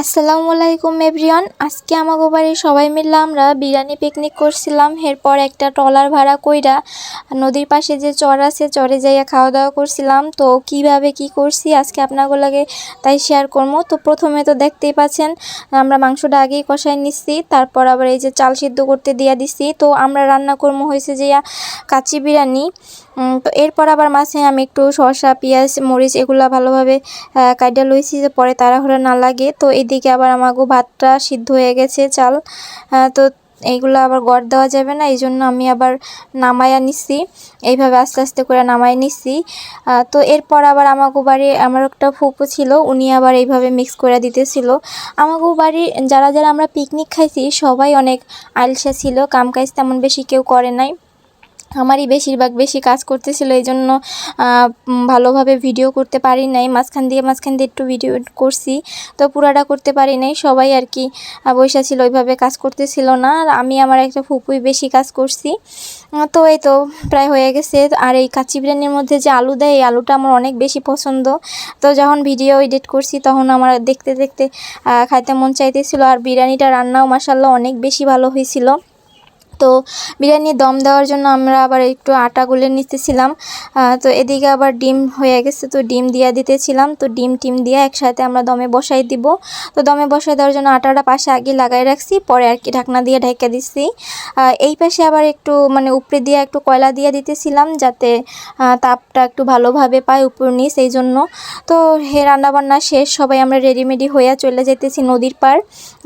আসসালামু আলাইকুম, এভরিওয়ান। আজকে আমাগো বাড়ির সবাই মিলে আমরা বিরিয়ানি পিকনিক করছিলাম। এরপর একটা ট্রলার ভাড়া কইরা নদীর পাশে যে চর আছে, চরে যাইয়া খাওয়া দাওয়া করছিলাম। তো কীভাবে কি করছি আজকে আপনাদের লাগে তাই শেয়ার করব তো প্রথমে তো দেখতেই পাচ্ছেন, আমরা মাংসটা আগেই কষাই নিচ্ছি, তারপর আবার এই যে চাল সিদ্ধ করতে দিয়া দিছি তো আমরা রান্না করব হয়েছে যে কাচি বিরিয়ানি। তো এরপর আবার মাছে আমি একটু শসা, পেঁয়াজ, মরিচ এগুলা ভালোভাবে কাইডা লইছি যে পরে তাড়াহুড়া না লাগে। তো এদিকে আবার আমাগো ভাতটা সিদ্ধ হয়ে গেছে চাল। তো এইগুলো আবার গড় দেওয়া যাবে না এই জন্য আমি আবার নামাইয়া নিচ্ছি এইভাবে আস্তে আস্তে করে নামাই আহ, তো এরপর আবার আমাগো বাড়ি আমার একটা ফুপু ছিল উনি আবার এইভাবে মিক্স করে দিতেছিল। আমাগো বাড়ি যারা যারা আমরা পিকনিক খাইছি সবাই অনেক আলসা ছিল কাম কাজ তেমন বেশি কেউ করে নাই। আমারই বেশিরভাগ বেশি কাজ করতেছিল, এই জন্য ভালোভাবে ভিডিও করতে পারি নাই। মাঝখান দিয়ে মাঝখান দিয়ে একটু ভিডিও করছি, তো পুরাটা করতে পারি নাই। সবাই আর কি বইসা ছিল, ওইভাবে কাজ করতেছিল না। আর আমি আমার একটা ফুপুই বেশি কাজ করছি। তো এই তো প্রায় হয়ে গেছে। আর এই কাচ্চি বিরিয়ানির মধ্যে যে আলু দেয়, এই আলুটা আমার অনেক বেশি পছন্দ। তো যখন ভিডিও এডিট করছি, তখন আমার দেখতে দেখতে খাইতে মন চাইতেছিল। আর বিরিয়ানিটা রান্নাও মাসাল্লাহ অনেক বেশি ভালো হয়েছিল। তো বিরিয়ানি দম দেওয়ার জন্য আমরা আবার একটু আটা গুলে নিতেছিলাম। তো এদিকে আবার ডিম হয়ে গেছে, তো ডিম দিয়া দিতেছিলাম। তো ডিম টিম দিয়ে একসাথে আমরা দমে বসাই দিব। তো দমে বসাই দেওয়ার জন্য আটাটা পাশে আগে লাগাই রাখছি, পরে আর কি ঢাকনা দিয়ে ঢেকে দিচ্ছি। এই পাশে আবার একটু মানে উপরে দিয়ে একটু কয়লা দিয়ে দিতেছিলাম যাতে তাপটা একটু ভালোভাবে পায় উপর নিচ, এই জন্য। তো হে রান্নাবান্না শেষ, সবাই আমরা রেডিমেডি হইয়া চলে যেতেছি নদীর পার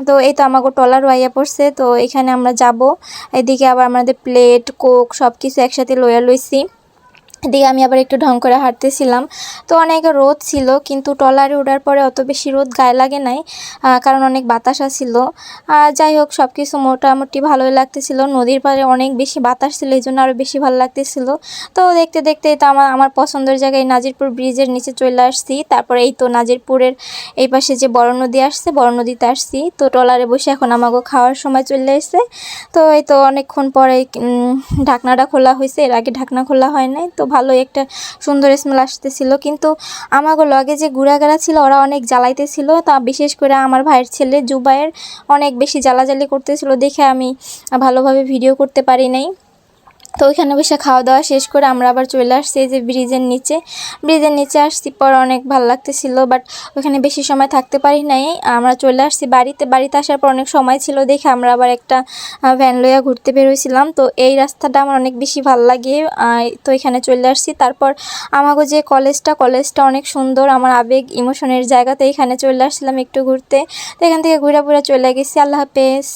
তো এই তো আমাকে টলার ওয়াইয়া পড়ছে, তো এখানে আমরা যাব। এদিকে আবার আমাদের প্লেট কোক সব কিছু একসাথে লইয়া লইছি। এদিকে আমি আবার একটু ঢং করে হাঁটতেছিলাম। তো অনেক রোদ ছিল, কিন্তু ট্রলারে ওঠার পরে অত বেশি রোদ গায়ে লাগে নাই কারণ অনেক বাতাস ছিল। যাই হোক সব কিছু মোটামুটি ভালোই লাগতেছিল। নদীর পাড়ে অনেক বেশি বাতাস ছিল এই জন্য আরও বেশি ভালো লাগতেছিল। তো দেখতে দেখতে তো আমার আমার পছন্দের জায়গায় নাজিরপুর ব্রিজের নিচে চলে আসছি। তারপরে এই তো নাজিরপুরের এই পাশে যে বড় নদী আসছে, বড় নদীতে আসছি। তো ট্রলারে বসে এখন আমাকে খাওয়ার সময় চলে এসছে। তো এই তো অনেকক্ষণ পরে ঢাকনাটা খোলা হয়েছে। এর আগে ঢাকনা খোলা হয় নাই, তো ভালোই একটা সুন্দর স্মেল আসতেছিল। কিন্তু আমাগো লগে যে গুড়াগাড়া ছিল, ওরা অনেক জ্বালাইতেছিল। তা বিশেষ করে আমার ভাইয়ের ছেলে জুবাইয়ের অনেক বেশি জ্বালাজালি করতেছিল। দেখে আমি ভালোভাবে ভিডিও করতে পারি নাই। তো ওইখানে বসে খাওয়া দাওয়া শেষ করে আমরা আবার চলে আসছি যে ব্রিজের নিচে। ব্রিজের নিচে আসছি পর অনেক ভালো লাগতেছিল বাট ওইখানে বেশি সময় থাকতে পারি নাই। আমরা চলে আসছি বাড়িতে বাড়িতে আসার পর অনেক সময় ছিল দেখে আমরা আবার একটা ভ্যান লইয়া ঘুরতে বেরোইছিলাম তো এই রাস্তাটা আমার অনেক বেশি ভালো লাগে তো এখানে চলে আসছি। তারপর আমাগো যে কলেজটা কলেজটা অনেক সুন্দর, আমার আবেগ ইমোশনের জায়গাতে এখানে চলে আসছিলাম একটু ঘুরতে। তো এখান থেকে ঘুরে ঘুরে চলে গেছি, আল্লাহ হাফেজ।